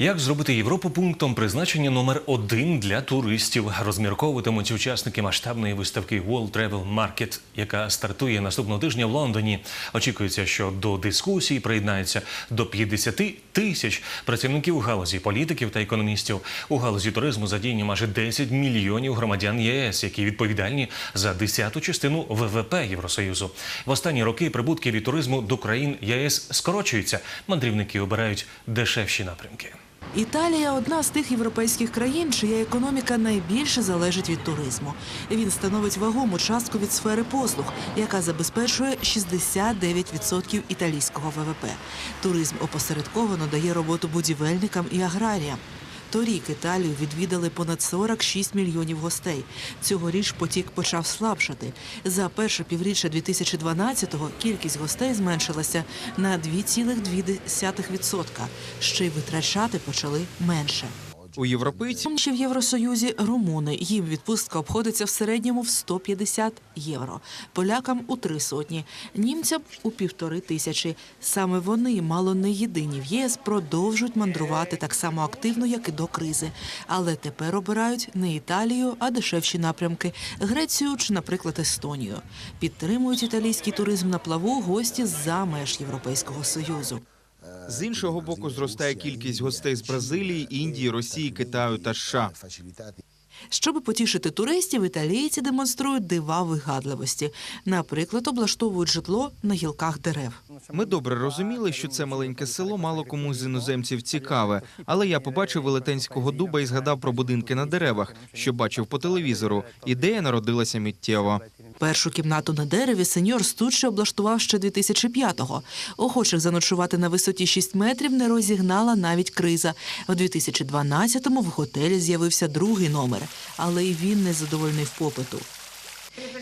Як зробити Європу пунктом призначення номер один для туристів? Розмірковуватимуть учасники масштабної виставки World Travel Market, яка стартує наступного тижня в Лондоні. Очікується, що до дискусії приєднається до 50 тисяч працівників галузі, політиків та економістів. У галузі туризму задіяні майже 10 мільйонів громадян ЄС, які відповідальні за десяту частину ВВП Євросоюзу. В останні роки прибутки від туризму до країн ЄС скорочуються. Мандрівники обирають дешевші напрямки. Італія одна з тих європейських країн, чия економіка найбільше залежить від туризму. Він становить вагому частку від сфери послуг, яка забезпечує 69% італійського ВВП. Туризм опосередковано дає роботу будівельникам і аграріям. Торік Італію відвідали понад 46 мільйонів гостей. Цьогоріч потік почав слабшати. За перше півріччя 2012-го кількість гостей зменшилася на 2,2%. Ще й витрачати почали менше. У європейців Ще в Євросоюзі румуни. Їм відпустка обходиться в середньому в 150 євро. Полякам у три сотні, німцям у півтори тисячі. Саме вони мало не єдині в ЄС продовжують мандрувати так само активно, як і до кризи. Але тепер обирають не Італію, а дешевші напрямки Грецію чи, наприклад, Естонію. Підтримують італійський туризм на плаву гості з-за меж Європейського союзу. З іншого боку зростає кількість гостей з Бразилії, Індії, Росії, Китаю та США. Щоб потішити туристів, італійці демонструють дива вигадливості. Наприклад, облаштовують житло на гілках дерев. Ми добре розуміли, що це маленьке село мало кому з іноземців цікаве, але я побачив велетенського дуба і згадав про будинки на деревах, що бачив по телевізору. Ідея народилася миттєво. Першу кімнату на дереві сеньор Стуче облаштував ще 2005-го. Охочих заночувати на висоті 6 метрів не розігнала навіть криза. В 2012-му в готелі з'явився другий номер, але й він не задовольнив попиту.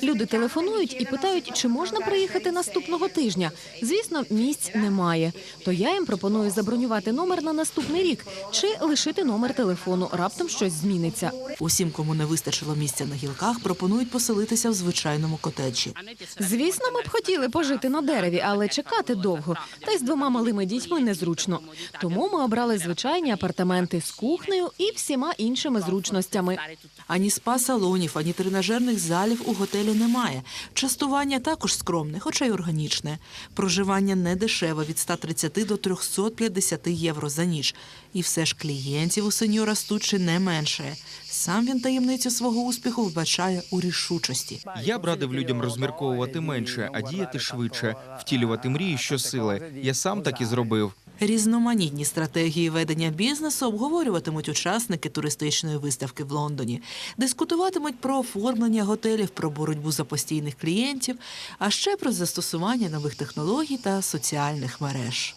Люди телефонують і питають, чи можна приїхати наступного тижня. Звісно, місць немає. То я їм пропоную забронювати номер на наступний рік чи лишити номер телефону. Раптом щось зміниться. Усім, кому не вистачило місця на гілках, пропонують поселитися в звичайному котеджі. Звісно, ми б хотіли пожити на дереві, але чекати довго. Та й з двома малими дітьми незручно. Тому ми обрали звичайні апартаменти з кухнею і всіма іншими зручностями. Ані спа-салонів, ані тренажерних залів у готелі немає. Частування також скромне, хоча й органічне. Проживання не дешеве від 130 до 350 євро за ніч. І все ж клієнтів у сеньора Стуччі не менше. Сам він таємницю свого успіху вбачає у рішучості. Я б радив людям розмірковувати менше, а діяти швидше, втілювати мрії щосили. Я сам так і зробив. Різноманітні стратегії ведення бізнесу обговорюватимуть учасники туристичної виставки в Лондоні, дискутуватимуть про оформлення готелів, про боротьбу за постійних клієнтів, а ще про застосування нових технологій та соціальних мереж.